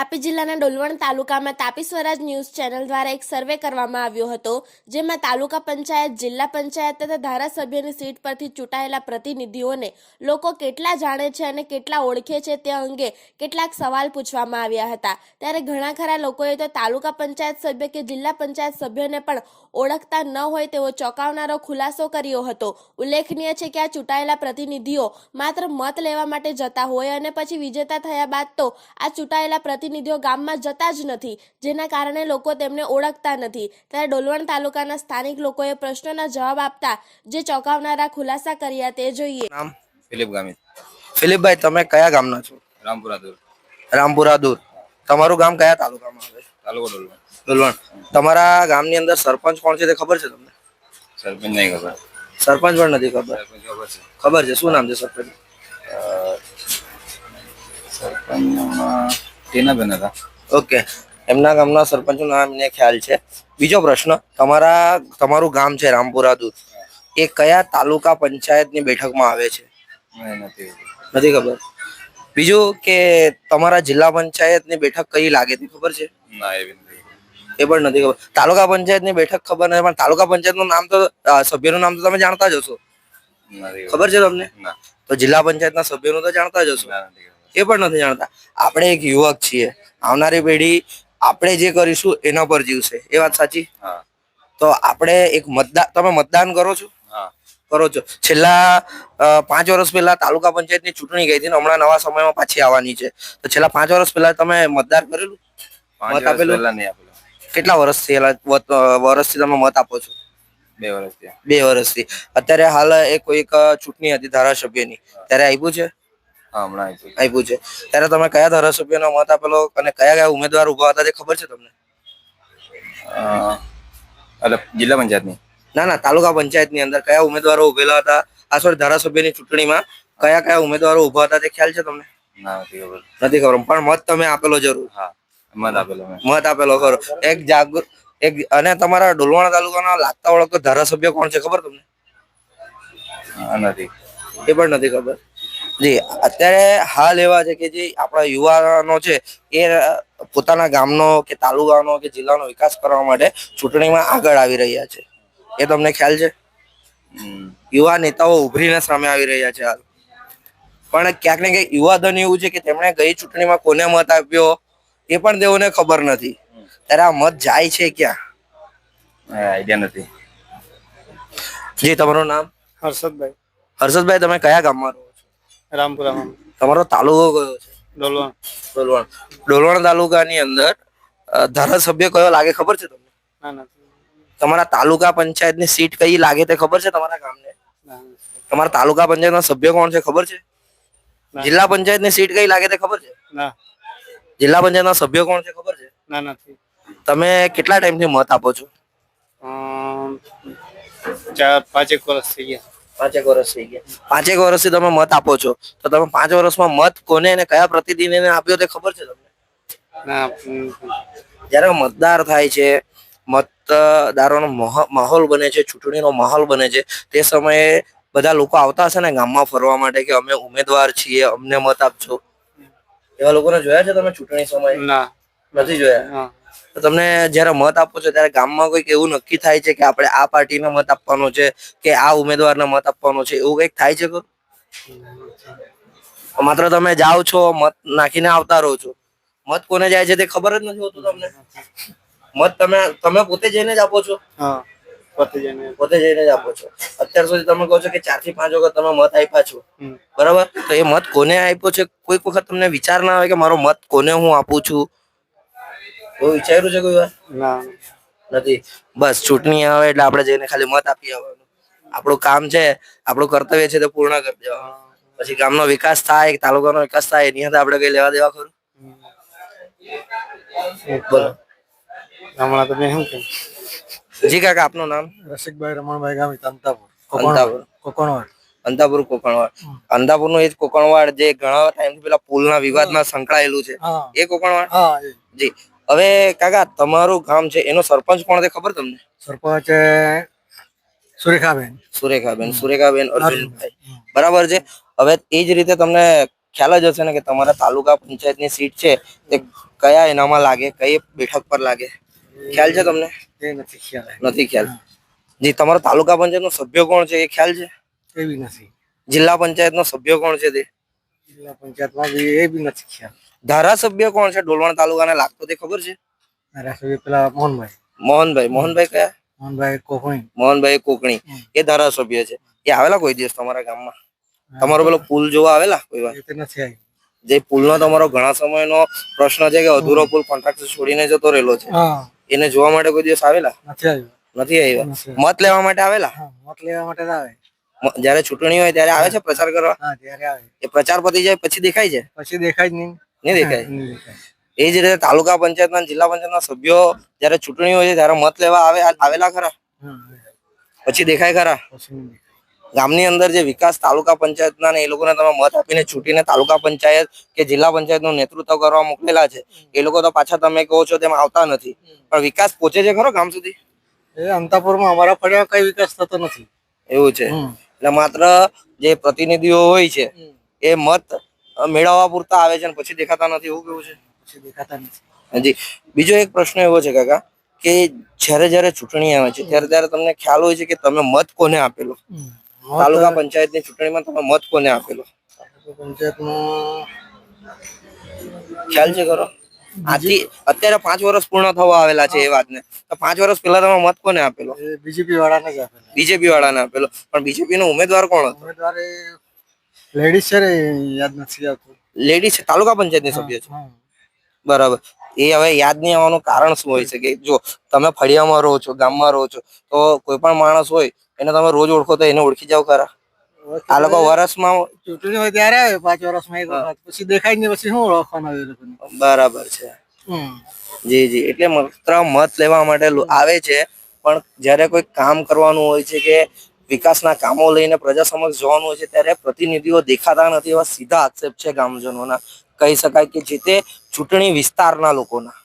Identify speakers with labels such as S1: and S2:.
S1: જિલ્લાના ડોલવણ તાલુકામાં તાપી સ્વરાજ news channel દ્વારા એક સર્વે કરવામાં આવ્યો હતો, જેમાં તાલુકા પંચાયત, જિલ્લા પંચાયત તથા ધારાસભ્યની સીટ પરથી ચૂંટાયેલા પ્રતિનિધિઓને લોકો કેટલા જાણે છે અને કેટલા ઓળખે છે તે અંગે કેટલાક સવાલ પૂછવામાં આવ્યા હતા. ત્યારે ઘણા ખરા લોકોએ તો તાલુકા પંચાયત સભ્ય કે જિલ્લા પંચાયત સભ્યને પણ ઓળખતા ન હોય તેવો ચોંકાવનારો ખુલાસો કર્યો હતો. ઉલ્લેખનીય છે કે આ ચૂંટાયેલા પ્રતિનિધિઓ માત્ર મત લેવા માટે જતા હોય અને પછી વિજેતા થયા બાદ તો આ ચૂંટાયેલા પ્રતિનિધિઓ ગામમાં જતા જ નથી જેના કારણે લોકો તેમને ઓળખતા નથી. ત્યારે ડોલવણ તાલુકાના સ્થાનિક લોકોએ પ્રશ્નોના જવાબ આપતા જે ચોંકાવનારા ખુલાસા કર્યા તે જોઈએ.
S2: નામ?
S3: ફિલિપ ગામિત.
S2: ફિલિપભાઈ તમે કયા ગામના છો?
S3: રામપુરા દૂર.
S2: રામપુરા દૂર. તમારું ગામ કયા તાલુકામાં આવે છે?
S3: તાલુકો ડોલવણ.
S2: ડોલવણ. તમારા ગામની અંદર સરપંચ કોણ છે તે ખબર છે તમને?
S3: સરપંચ નહીં ખબર.
S2: સરપંચ પણ નથી ખબર?
S3: ખબર છે.
S2: શું નામ છે સરપંચ
S3: સરપંચમાં ટીનાબેન હતા.
S2: ઓકે. એમના ગામના સરપંચનું નામ મને ખ્યાલ છે. બીજો પ્રશ્ન તમારા તમારું ગામ છે રામપુરા દૂર એ કયા તાલુકા પંચાયતની બેઠકમાં આવે છે?
S3: નથી ખબર.
S2: બીજું કે તમારા જિલ્લા પંચાયતની બેઠક કઈ લાગે તે ખબર છે?
S3: ના એવી
S2: એ પણ નથી ખબર. તાલુકા પંચાયતની બેઠક ખબર નથી પણ તાલુકા પંચાયતનું નામ તો સભ્યનું નામ તો તમે જાણતા જ હશો. ખબર છે તમને? તો જિલ્લા પંચાયતના સભ્યોનું તો જાણતા જ હશો. એ પણ નથી જાણતા. આપણે એક યુવક છીએ. આવનારી પેઢી આપણે જે કરીશું એના પર જીવશે. એ વાત સાચી? તો આપણે એક મતદાન તમે મતદાન કરો છો? કરો છો. છેલ્લા પાંચ વર્ષ પહેલા તાલુકા પંચાયતની ચૂંટણી ગઈ હતી હમણાં નવા સમયમાં પાછી આવવાની છે. તો છેલ્લા પાંચ વર્ષ પહેલા તમે મતદાન કરેલું? મત આપેલું? કેટલા વર્ષ થયેલા વર્ષથી તમે મત આપો છો?
S3: બે વર્ષ થયા.
S2: બે વર્ષથી. અત્યારે હાલ એ કોઈક ચૂંટણી હતી ધારાસભ્યની. ત્યારે આપ્યું છે?
S3: હમણાં આપ્યું
S2: છે. ત્યારે તમે કયા ધારાસભ્યનો મત આપેલો અને કયા કયા ઉમેદવાર ઊભા હતા તે ખબર છે તમને?
S3: એટલે જિલ્લા પંચાયતની?
S2: ના ના તાલુકા પંચાયતની અંદર કયા ઉમેદવારો ઉભેલા હતા? આ સોરી ધારાસભ્યની ચૂંટણીમાં કયા કયા ઉમેદવારો ઊભા હતા તે ખ્યાલ છે તમને?
S3: નથી ખબર.
S2: પણ મત તમે આપેલો જરૂર.
S3: હા મત આપેલો
S2: મત આપેલો ખરો. એક જાગૃત એક અને તમારા ડોલવાણા તાલુકાના લાગતા ઓળખતો ધારાસભ્ય કોણ છે ખબર તમને?
S3: નથી.
S2: એ પણ નથી ખબર. જી અત્યારે હાલ એવા છે કે જે આપણા યુવાનો છે એ પોતાના ગામનો કે તાલુકાનો કે જિલ્લાનો વિકાસ કરવા માટે ચૂંટણીમાં આગળ આવી રહ્યા છે. એ તમને ખ્યાલ છે? યુવા નેતાઓ ઉભરીને સામે આવી રહ્યા છે હાલ. પણ ક્યાંક ને ક્યાંક યુવાધન એવું છે કે તેમણે ગઈ ચૂંટણીમાં કોને મત આપ્યો એ પણ તેઓને ખબર નથી. ત્યારે આ મત જાય છે ક્યાં?
S3: આઈડિયા નથી.
S2: જી તમારું નામ?
S4: હર્ષદભાઈ.
S2: હર્ષદભાઈ તમે કયા ગામમાં રહો
S4: રામપુરામાં.
S2: તમારો તાલુકો કયો છે?
S4: ડોલવણ.
S2: ડોલવણ. ડોલવણ તાલુકાની અંદર ધારાસભ્ય કયો લાગે ખબર છે તમને?
S4: ના ના.
S2: તમારા તાલુકા પંચાયતની સીટ કઈ લાગે તે ખબર છે તમારા ગામને? તમારા તાલુકા પંચાયતના સભ્ય કોણ છે ખબર છે. જિલ્લા પંચાયતની સીટ કઈ લાગે તે ખબર છે?
S4: ના.
S2: જિલ્લા પંચાયતના સભ્ય કોણ છે ખબર છે?
S4: ના નથી.
S2: તમે કેટલા ટાઈમથી મત આપો છો?
S4: ચાર પાંચેક વર્ષ થઈ ગયા.
S2: પાંચેક વર્ષ થઈ ગયા. પાંચેક વર્ષથી તમે મત આપો છો. તો તમે પાંચ વર્ષમાં મત કોને અને કયા પ્રતિનિધિને આપ્યો તે ખબર છે તમને?
S4: જયારે
S2: જ્યારે મતદાર થાય છે મતદારોનો મહ- માહોલ બને છે ચૂંટણીનો માહોલ બને છે તે સમયે બધા લોકો આવતા હશે ને ગામમાં ફરવા માટે કે અમે ઉમેદવાર છીએ અમને મત આપજો? એવા લોકોને જોયા છે તમે ચૂંટણી સમયે?
S4: ના.
S2: નથી જોયા?
S4: હા
S2: તો તમને જ્યારે મત આપો છો ત્યારે ગામમાં કોઈક એવું નક્કી થાય છે કે આપણે આ પાર્ટીને મત આપવાનો છે કે આ ઉમેદવારને મત આપવાનો છે? એવું કંઈક થાય છે માત્ર તમે જાઓ છો મત નાખીને આવતા રહો છો. મત કોને જાય છે તે ખબર જ નથી હોતું તમને. મત તમે તમે પોતે જઈને જ આપો છો?
S4: હા પતિ જઈને.
S2: પોતે જઈને જ આપો છો. અત્યાર સુધી તમે કહો છો કે ચારથી પાંચ વખત તમે મત આપ્યા છો. બરાબર? તો એ મત કોને આપ્યો છે? કોઈક વખત તમને વિચાર ના આવે કે મારો મત કોને હું આપું છું? એવું વિચાર્યું છે કોઈ વાર?
S4: ના.
S2: નથી. બસ ચૂંટણી આવે એટલે આપણે જઈને ખાલી મત આપી આવવાનું આપણું કામ છે આપણું કર્તવ્ય છે તે પૂર્ણ કરી દેવાનું. પછી ગામનો વિકાસ થાય તાલુકાનો વિકાસ થાય એની સાથે આપણે કઈ લેવા દેવા ખરું? બોલો.
S4: હમણાં તમે શું કેમ
S2: જી કાકા આપનું નામ?
S4: રસિકભાઈ રમણભાઈ ગામિત અંતાપુર કોકોણવાડ.
S2: અંતાપુર કોકણવાડ. અંતાપુરનું એ જ કોકણવાડ જે ઘણા ટાઈમથી પેલા પુલના વિવાદમાં સંકળાયેલું છે. એ કોકણવાડ? જી. હવે કાકા તમારું ગામ છે એનો સરપંચ કોણ છે ખબર તમને?
S4: સરપંચ સુરેખાબેન.
S2: સુરેખાબેન સુરેખાબેન અર્જુનભાઈ. બરાબર છે? હવે એ જ રીતે તમને ખ્યાલ જ હશે ને કે તમારા તાલુકા પંચાયતની સીટ છે તે કયા એનામાં લાગે કઈ બેઠક પર લાગે? ખ્યાલ છે તમને?
S4: એ નથી ખ્યાલ.
S2: નથી ખ્યાલ. જી તમારો તાલુકા પંચાયતનો સભ્ય કોણ છે એ ખ્યાલ છે?
S4: એવી નથી.
S2: જિલ્લા પંચાયતનો સભ્ય કોણ છે તે?
S4: જિલ્લા પંચાયતમાં બી એ બી નથી ખ્યાલ.
S2: ધારાસભ્ય કોણ છે? ડોલવણ તાલુકાને લાગતો તે ખબર છે?
S4: ધારાસભ્ય પેલા મોહનભાઈ.
S2: મોહનભાઈ. મોહનભાઈ કયા?
S4: મોહનભાઈ કોકણી.
S2: મોહનભાઈ કોકણી. એ ધારાસભ્ય છે. એ આવેલા કોઈ દિવસ તમારા ગામમાં? તમારો પેલો પુલ જોવા આવેલા કોઈ વાર?
S4: નથી
S2: જે પુલનો તમારો ઘણા સમયનો પ્રશ્ન છે કે અધૂરો પુલ કોન્ટ્રાક્ટર છોડીને જતો રહેલો છે. એને જોવા માટે કોઈ દિવસ આવેલા?
S4: નથી આવ્યું.
S2: મત લેવા માટે આવેલા?
S4: મત લેવા માટે આવે.
S2: જયારે ચૂંટણી હોય ત્યારે આવે છે પ્રચાર કરવા? એ પ્રચાર પતી જાય પછી દેખાય છે?
S4: પછી દેખાય જ નહીં.
S2: નહીં દેખાય. એ જ રીતે તાલુકા પંચાયતના જિલ્લા પંચાયતના સભ્યો જ્યારે ચૂંટણી હોય છે ત્યારે મત લેવા આવે આવેલા ખરા? પછી દેખાય ખરા? ગામની અંદર જે વિકાસ તાલુકા પંચાયતના ને એ લોકોને તમે મત આપીને છૂટીને તાલુકા પંચાયત કે જિલ્લા પંચાયતનું નેતૃત્વ કરવા મોકલેલા છે એ લોકો તો પાછા તમે કહો છો તેમ આવતા નથી. પણ વિકાસ પહોંચે છે ખરો ગામ સુધી?
S4: એ અંતાપુરમાં અમારા ફળિયા કઈ વિકાસ થતો નથી.
S2: એવું છે. એટલે માત્ર જે પ્રતિનિધિઓ હોય છે એ મત મેળવવા પૂરતા આવે છે અને પછી દેખાતા નથી એવું કેવું છે?
S4: પછી દેખાતા નથી.
S2: જી બીજો એક પ્રશ્ન એવો છે કાકા કે જ્યારે જ્યારે ચૂંટણી આવે છે ત્યારે ત્યારે તમને ખ્યાલ હોય છે કે તમે મત કોને આપેલો? તાલુકા પંચાયતની ચૂંટણીમાં તમે મત કોને આપેલો?
S4: પંચાયતમાં
S2: ખ્યાલ છે ખરો? આથી અત્યારે પાંચ વર્ષ પૂર્ણ થવા આવેલા છે એ વાતને. તો પાંચ વર્ષ પહેલા તમે મત કોને આપેલો?
S4: બીજેપી વાળાને જ આપેલા.
S2: બીજેપી વાળાને આપેલો. પણ બીજેપી નો ઉમેદવાર કોણ હતો?
S4: ઉમેદવાર લેડીઝ છે ને યાદ નથી આવતું.
S2: લેડીઝ છે તાલુકા પંચાયતની સભ્ય છે. બરાબર. એ હવે યાદ નહીં આવવાનું કારણ શું હોય છે કે જો તમે ફળિયામાં રહો છો ગામમાં રહો છો તો કોઈ પણ માણસ હોય એને તમે રોજ ઓળખો તો એને ઓળખી જાવ ખરા. આ લોકો વર્ષમાં
S4: ચૂંટણી હોય ત્યારે આવે પાંચ વર્ષમાં એક વખત પછી દેખાય ને પછી શું ઓળખવાનું એ લોકોને?
S2: બરાબર છે. જી જી. એટલે માત્ર મત લેવા માટે આવે છે પણ જ્યારે કોઈ કામ કરવાનું હોય છે કે વિકાસના કામો લઈને પ્રજા સમક્ષ જવાનું હોય છે, ત્યારે પ્રતિનિધિઓ દેખાતા નથી એવા સીધા આક્ષેપ છે ગામજનોના. કહી શકાય કે જે તે ચૂંટણી વિસ્તારના લોકોના.